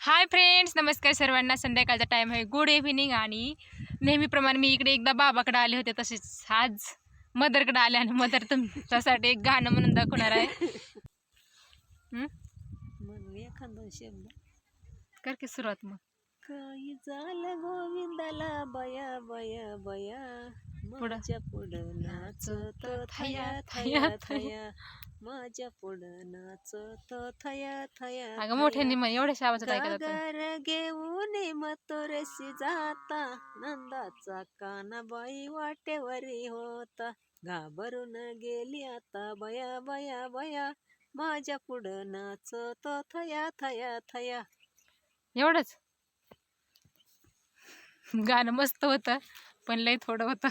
Hi friends नमस्कार सर्वांना. संध्याकाळचा टाईम आहे. गुड इव्हिनिंग आणि नेहमीप्रमाणे मी इकडे एकदा बाबाकडे आले होते. तसेच आज मदरकडे आले आणि मदर तुमच्यासाठी एक गाणं म्हणून दाखवणार आहे. हं? एखादा शब्द. कर की सुरुवात मग. काही झालं गोविंदाला. बया बया बया. माझ्या पुढं नाचत थया, थया थया, माझ्या पुढं नाचत थया थया अगं मोठ्यांनी मग एवढ्या आवाजात ऐकत घेऊन मथुरेशी जाता. नंदाचा कानाबाई वाटेवरी होता. घाबरून गेली आता बया बया बया. माझ्या पुढं नाचत थया थया थया. एवढंच? गाणं मस्त होतं पण लय थोडं होतं.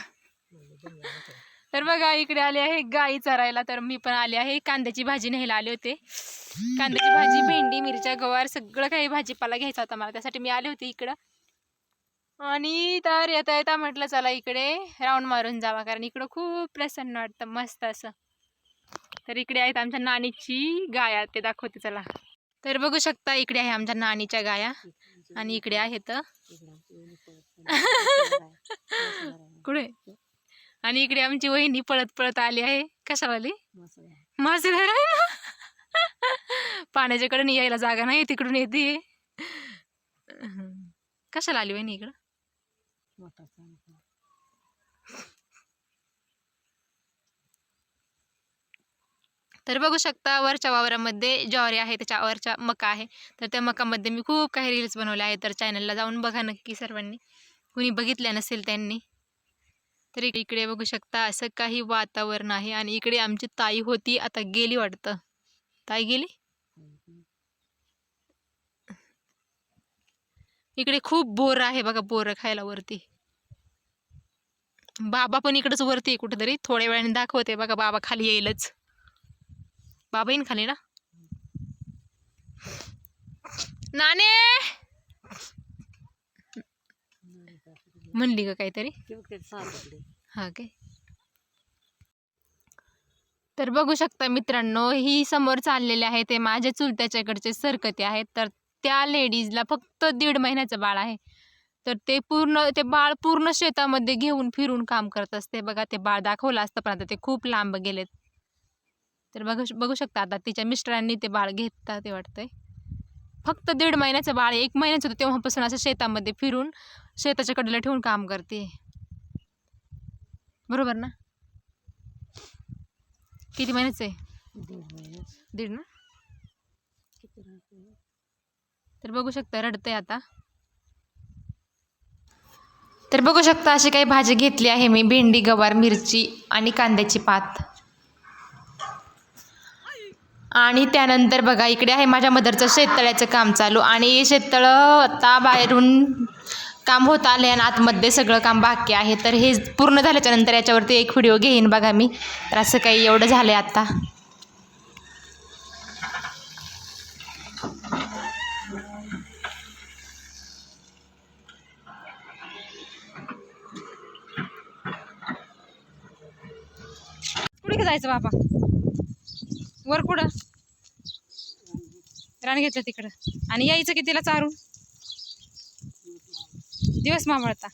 तर बघा इकडे आले आहे गाई चरायला. तर मी पण आले आहे. कांद्याची भाजी न्यायला आले होते. कांद्याची भाजी भेंडी मिरच्या गवार सगळं काही भाजीपाला घ्यायचा होता मला. त्यासाठी मी आले होते इकडं. आणि तर येता येता म्हटलं चला इकडे राऊंड मारून जावा. कारण इकडं खूप प्रसन्न वाटतं. मस्त असं. तर इकडे आहेत आमच्या नानीची गाया. ते दाखवते चला. तर बघू शकता इकडे आहे आमच्या नानीच्या गाया. आणि इकडे आहेत. कुठे? आणि इकडे आमची वहिनी पळत पळत आली आहे. कशावाली? मासे धरायला पाण्याच्याकडे यायला जागा नाही तिकडून येते. कशाला आली वहिनी इकडं? तर बघू शकता वरच्या वावरामध्ये ज्वारी आहे त्याच्यावरच्या मका आहे. तर त्या मकामध्ये मी खूप काही रील्स बनवले आहेत. तर चॅनलला जाऊन बघा नक्की सर्वांनी. कुणी बघितल्या नसेल त्यांनी तर इकडे बघू शकता असं काही वातावरण आहे आणि इकडे आमची ताई होती आता गेली वाटतं. ताई गेली? इकडे खूप बोर आहे बघा बोर खायला वरती. बाबा पण इकडेच वरती आहे कुठेतरी थोड्या वेळाने दाखवते बघा बाबा खाली येईलच. बाबा येईन खाली ना? नाने! म्हणली का काहीतरी? हा काय तर बघू शकता मित्रांनो ही समोर चाललेले आहे ते माझ्या चुलत्याच्याकडचे सरकते आहेत. तर त्या लेडीजला फक्त दीड महिन्याचं बाळ आहे. तर ते पूर्ण ते बाळ पूर्ण शेतामध्ये घेऊन फिरून काम करत असते. बघा ते बाळ दाखवलं असतं पण आता ते खूप लांब गेलेत. तर बघू बघू शकता आता तिच्या मिस्टरांनी ते बाळ घेतात ते वाटतंय. फक्त दीड महिन्याचं बाळ. एक महिन्याचं होतं तेव्हापासून असं शेतामध्ये फिरून शेताच्या कडेला ठेवून काम करते. बरोबर ना? किती महिन्याचं आहे? दीड ना? तर बघू शकता रडते आता. तर बघू शकता अशी काही भाजी घेतली आहे मी भेंडी गवार मिरची आणि कांद्याची पात. आणि त्यानंतर बघा इकडे आहे माझ्या मदरचं शेततळ्याचं काम चालू. आणि शेततळं आता बाहेरून काम होत आले आणि आतमध्ये सगळं काम बाकी आहे. तर हे पूर्ण झाल्याच्यानंतर याच्यावरती एक व्हिडिओ घेईन बघा मी. तर असं काही एवढं झालं आहे आत्ता कुठे जायचं बाबा? वर कुठं? रान घेतलं तिकडं. आणि यायचं की तिला चारून. दिवस मावळता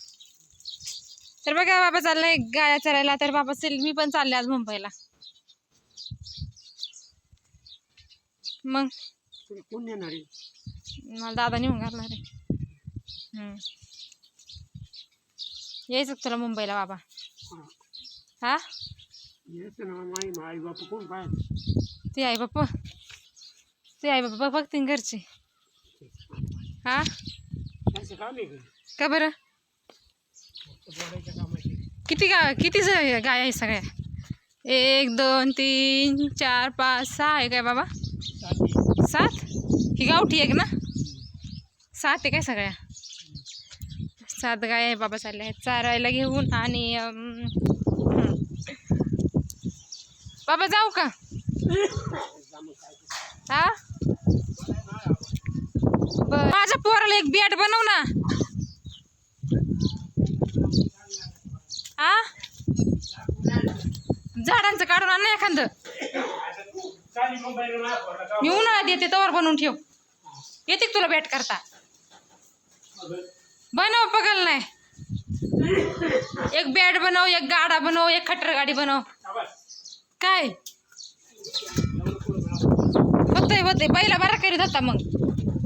तर बघा बाबा चाललाय गाया चरायला. तर बाबा चल मी पण चालले आज मुंबईला. मग? मला दादा नेऊन घालणार आहे. हम्म. यायचं तुला मुंबईला बाबा? हा. ते आई बाप्पा ते आई बाप्पा बघतील घरचे. हा? का बरं? किती गा किती गाय आहे सगळ्या? एक दोन तीन चार पाच सहा आहे काय बाबा? सात? ही गावठी आहे ना? सात आहे काय सगळ्या? सात गाय आहे बाबा चालल्या आहेत. चारायला घेऊन आणि. बाबा जाऊ का? हा? माझ्या पोराला एक बॅट बनव ना. हा झाडांचं काढून आण ना एखादं. मी उन्हाळ्यात येते तवर बनवून ठेव. येते तुला बॅट करता? बनव पगल नाही. एक बॅट बनव एक गाडा बनव एक खटर गाडी बनव. काय? होतय होतय. पहिला बरा करीत होता मग.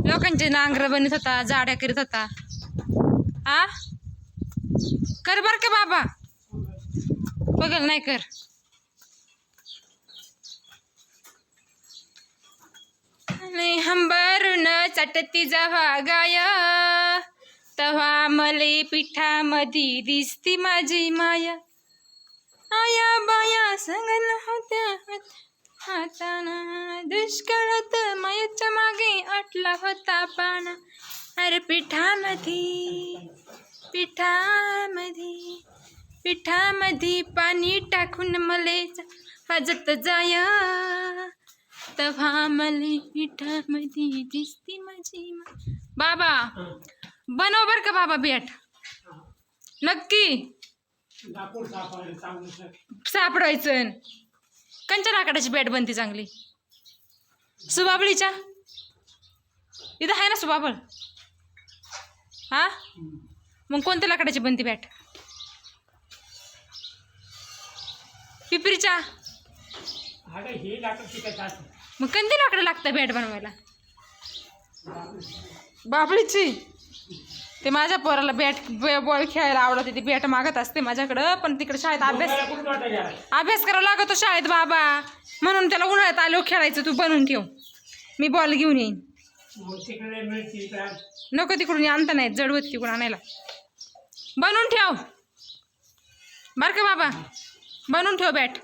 लोकांचे नांगर बनत होता जाड्या करीत होता. आ? कर बर का बाबा. बघल नाही कर. नाही हंबरून चटती जव्हा गाय तव्हा मले पिठामधी दिसती माझी माया. आया बाया संगन होत्या. हाताना दुष्काळात मायाच्या मागे आटला होता पाना. अरे पिठामध्ये पिठामध्ये पिठामध्ये पाणी टाकून मले वाजत जाया तेव्हा मले पिठामध्ये दिसती माझी मा- बाबा बनव बर का बाबा बॅट नक्की. सापडायचं. कंच्या लाकडाची बॅट बनती चांगली. सुबाबळीच्या? इथं आहे ना सुबाबळ? हा? मग कोणत्या लाकडाची बनती बॅट? पिपरीच्या? मग कोणती लाकडं लागतं बॅट बनवायला? बाबळीची? ते माझ्या पोराला बॅट बॉल खेळायला आवडते ती बॅट मागत असते माझ्याकडं पण तिकडे शाळेत अभ्यास अभ्यास करावा लागतो शाळेत बाबा. म्हणून त्याला उन्हाळ्यात आलो खेळायचं तू बनवून ठेव. मी बॉल घेऊन येईन. नको तिकडून आणता नाही जडवत तिकडून आणायला. बनवून ठेव. बर का बाबा? बनवून ठेव बॅट.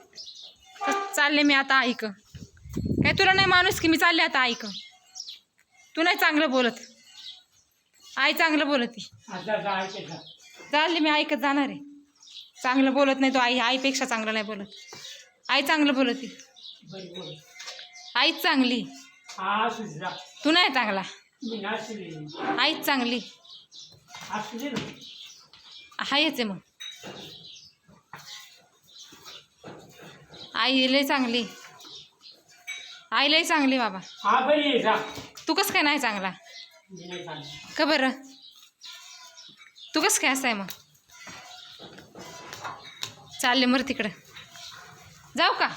चालले मी आता ऐक काय तुला नाही माणूस की मी चालले आता ऐक तू नाही चांगलं बोलत. आई चांगलं बोलत चालले मी ऐकत जाणार आहे. चांगलं बोलत नाही तो आई आईपेक्षा चांगलं नाही बोलत. आई चांगलं बोलत आईच चांगली तू नाही चांगला. आईच चांगली आहेच आहे मग. आई लय चांगली आई लय चांगली बाबा. हा तू कसं काय नाही चांगला. का बरं? तू कसं काय असं आहे मग? चालले मर तिकडं. जाऊ का?